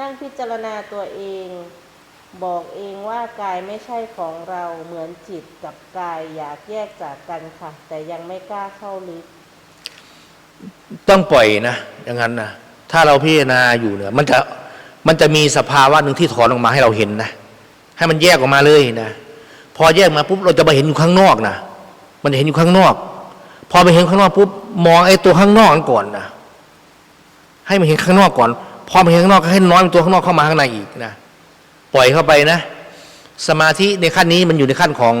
นั่งพิจารณาตัวเอง บอกเองว่ากายไม่ใช่ของเราเหมือนจิตกับกายอยากแยกจากกันค่ะ แต่ยังไม่กล้าเข้าลึก ต้องปล่อยนะอย่างนั้นนะถ้าเราพิจารณาอยู่เนี่ยมันจะมันจะมีสภาวะหนึ่งที่ถอนออกมาให้เราเห็นนะให้มันแยกออกมาเลยนะพอแยกมาปุ๊บเราจะมาเห็นอยู่ข้างนอกนะมันจะเห็นอยู่ข้างนอก พอไปเห็นข้างนอกปุ๊บมองไอ้ตัวข้างนอกก่อนนะให้มันเห็นข้างนอกก่อน พอมันเห็นข้างนอกก็ให้น้อยตัวข้างนอกเข้ามาข้างในอีกนะปล่อยเข้าไปนะ สมาธิในขั้นนี้มันอยู่ในขั้นของ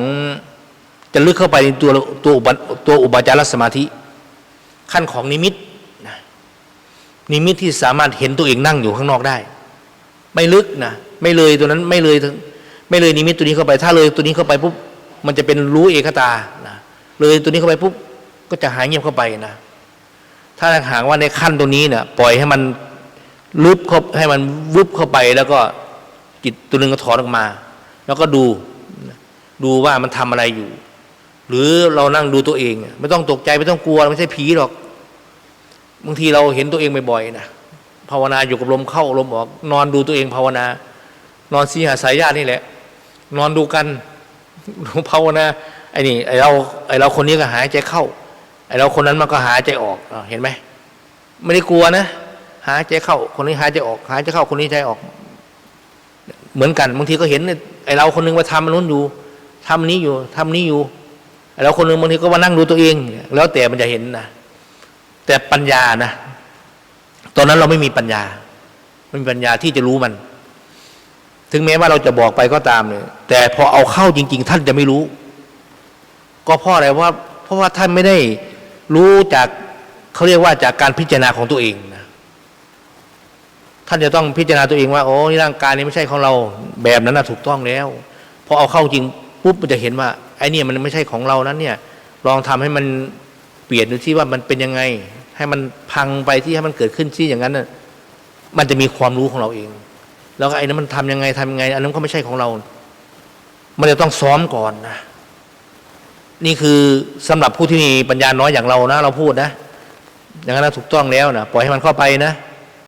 จะลึกเข้าไปในตัวตัวอุปตัวอุปจารสมาธิ ขั้นของนิมิตนะนิมิตที่สามารถเห็นตัวเองนั่งอยู่ข้างนอกได้ ไม่ลึกนะไม่เลยตัวนั้นไม่เลยไม่เลยนิมิตตัวนี้เข้าไป ถ้าเลยตัวนี้เข้าไปปุ๊บมันจะเป็นรู้เอกตานะเลยตัวนี้เข้าไปปุ๊บก็จะหายเงียบเข้าไปนะถ้าหากว่าในขั้นตรงนี้เนี่ยปล่อยให้มัน ลึบเข้าให้มันวุบเข้าไปแล้วก็จิตตัวหนึงก็ถอนออกมา แล้วก็ดูดูว่ามันทำอะไรอยู่ หรือเรานั่งดูตัวเอง ไม่ต้องตกใจไม่ต้องกลัวไม่ใช่ผีหรอกบางทีเราเห็นตัวเองบ่อยๆนะภาวนาอยู่กับลมเข้าลมออก นอนดูตัวเองภาวนา นอนสีหาสายญาตินี่แหละ นอนดูกันภาวนาไอ้นี่ไอ้เราไอ้เราคนนี้ก็หายใจเข้าไอ้เราคนนั้นมันก็หายใจออกเห็นไหมไม่ได้กลัวนะ หายใจเข้าคนนี้หายใจออกหายใจเข้าคนนี้ใจออก เหมือนกันบางทีก็เห็นไอเราคนนึงมาทำมันนู้นอยู่ทำนี้อยู่ทำนี้อยู่ไอ้เราคนนึงบางทีก็มานั่งดูตัวเอง แล้วแต่มันจะเห็นนะแต่ปัญญานะตอนนั้นเราไม่มีปัญญาไม่มีปัญญาที่จะรู้มัน ถึงแม้ว่าเราจะบอกไปก็ตามเนี่ยแต่พอเอาเข้าจริง ๆ ท่านจะไม่รู้ ก็เพราะอะไรว่า เพราะว่าท่านไม่ได้รู้จากเขาเรียกว่าจากการพิจารณาของตัวเองนะ ท่านจะต้องพิจารณาตัวเองว่าโอ้ร่างกายนี้ไม่ใช่ของเราแบบนั้นนะถูกต้องแล้วพอเอาเข้าจริงปุ๊บมันจะเห็นว่าไอ้นี่มันไม่ใช่ของเรานั้นเนี่ย ลองทำให้มันเปลี่ยนดูที่ว่ามันเป็นยังไง ให้มันพังไปที่ให้มันเกิดขึ้นที่อย่างนั้นน่ะมันจะมีความรู้ของเราเอง แล้วก็ไอ้นั้นมันทำยังไงทำยังไง อันนั้นก็ไม่ใช่ของเรา มันจะต้องซ้อมก่อนนะนี่คือสำหรับผู้ที่มีปัญญาน้อยอย่างเรานะ เราพูดนะอย่างนั้นถูกต้องแล้วนะปล่อยให้มันเข้าไปนะ